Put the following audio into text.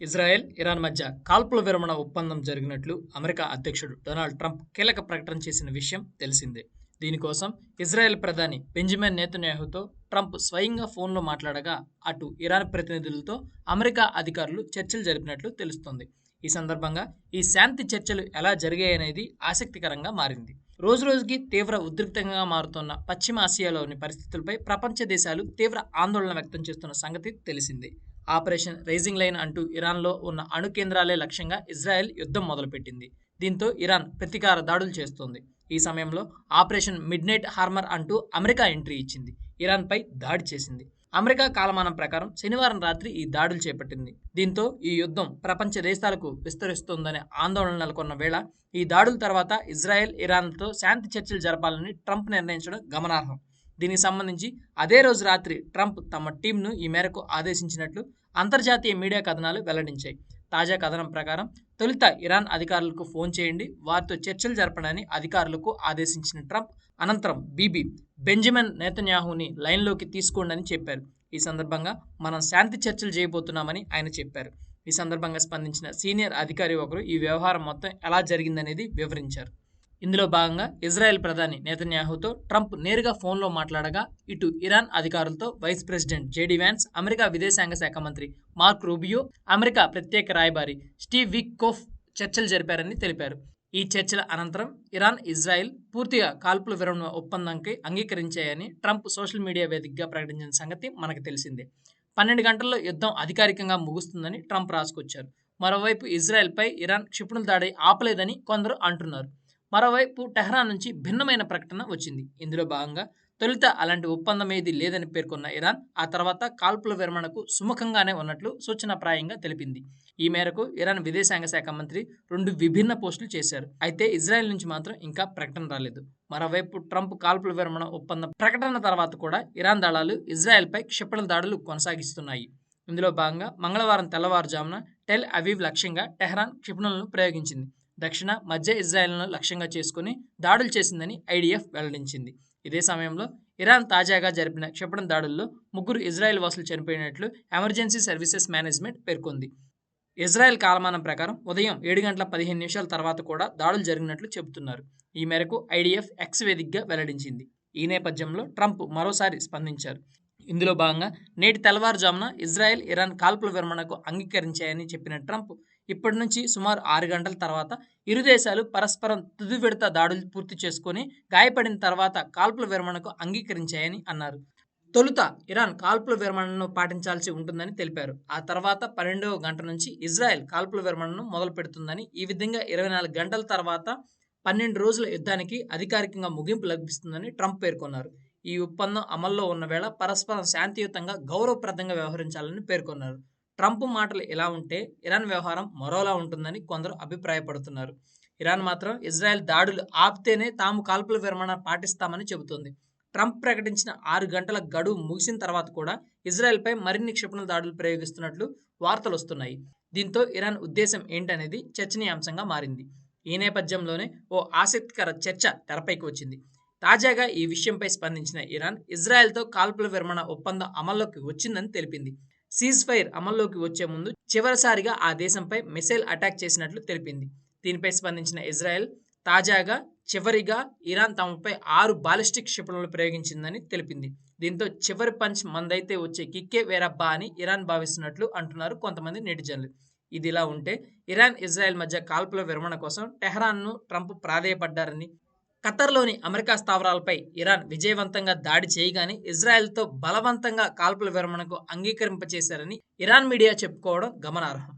Israel Iran మధ్య కాల్పుల విరమణ ఒప్పందం జరిగినట్లు అమెరికా అధ్యక్షుడు డొనాల్డ్ ట్రంప్ కీలక ప్రకటన చేసిన విషయం తెలిసిందే. దీనికోసం ఇజ్రాయెల్ ప్రధాని బెంజమిన్ నేతన్యాహుతో ట్రంప్ స్వయంగా ఫోన్లో మాట్లాడగా అటు ఇరాన్ ప్రతినిధులతో అమెరికా అధికారులు చర్చలు జరిపినట్లు తెలుస్తోంది. ఈ సందర్భంగా ఈ శాంతి చర్చలు ఎలా జరిగాయనేది ఆసక్తికరంగా మారింది. రోజు రోజుకి తీవ్ర ఉద్రిక్తంగా మారుతున్న పశ్చిమ ఆసియాలోని పరిస్థితులపై ప్రపంచ దేశాలు తీవ్ర ఆందోళన వ్యక్తం చేస్తున్న సంగతి తెలిసిందే. ఆపరేషన్ రైజింగ్ లైన్ అంటూ ఇరాన్లో ఉన్న అణు కేంద్రాలే లక్ష్యంగా ఇజ్రాయెల్ యుద్ధం మొదలుపెట్టింది. దీంతో ఇరాన్ ప్రతీకార దాడులు చేస్తోంది. ఈ సమయంలో ఆపరేషన్ మిడ్ నైట్ హార్మర్ అంటూ అమెరికా ఎంట్రీ ఇచ్చింది. ఇరాన్పై దాడి చేసింది. అమెరికా కాలమానం ప్రకారం శనివారం రాత్రి ఈ దాడులు చేపట్టింది. దీంతో ఈ యుద్ధం ప్రపంచ దేశాలకు విస్తరిస్తోందనే ఆందోళన నెలకొన్న వేళ ఈ దాడుల తర్వాత ఇజ్రాయెల్ ఇరాన్తో శాంతి చర్చలు జరపాలని ట్రంప్ నిర్ణయించడం గమనార్హం. దీనికి సంబంధించి అదే రోజు రాత్రి ట్రంప్ తమ టీంను ఈ మేరకు ఆదేశించినట్లు అంతర్జాతీయ మీడియా కథనాలు వెల్లడించాయి. తాజా కథనం ప్రకారం తొలుత ఇరాన్ అధికారులకు ఫోన్ చేయండి వారితో చర్చలు జరపడని అధికారులకు ఆదేశించిన ట్రంప్ అనంతరం బీబీ బెంజమిన్ నేతన్యాహుని లైన్లోకి తీసుకోండి అని చెప్పారు. ఈ సందర్భంగా మనం శాంతి చర్చలు చేయబోతున్నామని ఆయన చెప్పారు. ఈ సందర్భంగా స్పందించిన సీనియర్ అధికారి ఒకరు ఈ వ్యవహారం మొత్తం ఎలా జరిగిందనేది వివరించారు. ఇందులో భాగంగా ఇజ్రాయెల్ ప్రధాని నేతన్యాహుతో ట్రంప్ నేరుగా ఫోన్లో మాట్లాడగా ఇటు ఇరాన్ అధికారులతో vice president JD Vance America విదేశాంగ శాఖ మంత్రి మార్క్ రూబియో అమెరికా ప్రత్యేక రాయబారి స్టీవ్ విక్కోఫ్ చర్చలు జరిపారని తెలిపారు. ఈ చర్చల అనంతరం ఇరాన్ ఇజ్రాయెల్ పూర్తిగా కాల్పుల విరమణ ఒప్పందంకి అంగీకరించాయని ట్రంప్ సోషల్ మీడియా వేదికగా ప్రకటించిన సంగతి మనకు తెలిసిందే. పన్నెండు గంటల్లో యుద్ధం అధికారికంగా ముగుస్తుందని ట్రంప్ రాసుకొచ్చారు. మరోవైపు ఇజ్రాయెల్పై ఇరాన్ క్షిపణుల దాడి ఆపలేదని కొందరు అంటున్నారు. మరోవైపు టెహ్రాన్ నుంచి భిన్నమైన ప్రకటన వచ్చింది. ఇందులో భాగంగా తొలుత అలాంటి ఒప్పందం ఏది లేదని పేర్కొన్న ఇరాన్ ఆ తర్వాత కాల్పుల విరమణకు సుముఖంగానే ఉన్నట్లు సూచనప్రాయంగా తెలిపింది. ఈ మేరకు ఇరాన్ విదేశాంగ శాఖ మంత్రి రెండు విభిన్న పోస్టులు చేశారు. అయితే ఇజ్రాయెల్ నుంచి మాత్రం ఇంకా ప్రకటన రాలేదు. మరోవైపు ట్రంప్ కాల్పుల విరమణ ఒప్పందం ప్రకటన తర్వాత కూడా ఇరాన్ దళాలు ఇజ్రాయెల్పై క్షిపణి దాడులు కొనసాగిస్తున్నాయి. ఇందులో భాగంగా మంగళవారం తెల్లవారుజామున టెల్ అవీవ్ లక్ష్యంగా టెహ్రాన్ క్షిపణులను ప్రయోగించింది. దక్షిణ మధ్య ఇజ్రాయెల్ను లక్ష్యంగా చేసుకుని దాడులు చేసిందని ఐడిఎఫ్ వెల్లడించింది. ఇదే సమయంలో ఇరాన్ తాజాగా జరిపిన క్షిపణి దాడుల్లో ముగ్గురు ఇజ్రాయెల్ వాసులు చనిపోయినట్లు ఎమర్జెన్సీ సర్వీసెస్ మేనేజ్మెంట్ పేర్కొంది. ఇజ్రాయెల్ కాలమానం ప్రకారం ఉదయం ఏడు గంటల పదిహేను నిమిషాల తర్వాత కూడా దాడులు జరిగినట్లు చెబుతున్నారు. ఈ మేరకు ఐడిఎఫ్ ఎక్స్ వేదికగా వెల్లడించింది. ఈ నేపథ్యంలో ట్రంప్ మరోసారి స్పందించారు. ఇందులో భాగంగా నేటి తెల్లవారుజామున ఇజ్రాయెల్ ఇరాన్ కాల్పుల విరమణకు అంగీకరించాయని చెప్పిన ట్రంప్ ఇప్పటి నుంచి సుమారు ఆరు గంటల తర్వాత ఇరు దేశాలు పరస్పరం తుది విడత దాడులు పూర్తి చేసుకొని గాయపడిన తర్వాత కాల్పుల విరమణకు అంగీకరించాయని అన్నారు. తొలుత ఇరాన్ కాల్పుల విరమణను పాటించాల్సి ఉంటుందని తెలిపారు. ఆ తర్వాత పన్నెండవ గంట నుంచి ఇజ్రాయెల్ కాల్పుల విరమణను మొదలు పెడుతుందని ఈ విధంగా ఇరవై నాలుగు గంటల తర్వాత పన్నెండు రోజుల యుద్ధానికి అధికారికంగా ముగింపు లభిస్తుందని ట్రంప్ పేర్కొన్నారు. ఈ ఒప్పందం అమల్లో ఉన్న వేళ పరస్పరం శాంతియుతంగా గౌరవప్రదంగా వ్యవహరించాలని పేర్కొన్నారు. ట్రంప్ మాటలు ఎలా ఉంటే ఇరాన్ వ్యవహారం మరోలా ఉంటుందని కొందరు అభిప్రాయపడుతున్నారు. ఇరాన్ మాత్రం ఇజ్రాయెల్ దాడులు ఆపితేనే తాము కాల్పుల విరమణ పాటిస్తామని చెబుతోంది. ట్రంప్ ప్రకటించిన ఆరు గంటల గడువు ముగిసిన తర్వాత కూడా ఇజ్రాయెల్పై మరిన్ని క్షిపణుల దాడులు ప్రయోగిస్తున్నట్లు వార్తలు వస్తున్నాయి. దీంతో ఇరాన్ ఉద్దేశం ఏంటనేది చర్చనీయాంశంగా మారింది. ఈ నేపథ్యంలోనే ఓ ఆసక్తికర చర్చ తెరపైకి వచ్చింది. తాజాగా ఈ విషయంపై స్పందించిన ఇరాన్ ఇజ్రాయెల్తో కాల్పుల విరమణ ఒప్పందం అమల్లోకి వచ్చిందని తెలిపింది. సీజ్ ఫైర్ అమల్లోకి వచ్చే ముందు చివరిసారిగా ఆ దేశంపై మిసైల్ అటాక్ చేసినట్లు తెలిపింది. దీనిపై స్పందించిన ఇజ్రాయెల్ తాజాగా చివరిగా ఇరాన్ తమపై ఆరు బాలిస్టిక్ క్షిపణులు ప్రయోగించిందని తెలిపింది. దీంతో చివరి పంచ్ మందైతే వచ్చే కిక్కే వేరబ్బా అని ఇరాన్ భావిస్తున్నట్లు అంటున్నారు కొంతమంది నెటిజన్లు. ఇదిలా ఉంటే ఇరాన్ ఇజ్రాయెల్ మధ్య కాల్పుల విరమణ కోసం టెహ్రాన్ను ట్రంప్ ప్రాధేయపడ్డారని ఖతర్లోని అమెరికా స్థావరాలపై ఇరాన్ విజయవంతంగా దాడి చేయగానే ఇజ్రాయెల్తో బలవంతంగా కాల్పుల విరమణకు అంగీకరింపచేశారని ఇరాన్ మీడియా చెప్పుకోవడం గమనార్హం.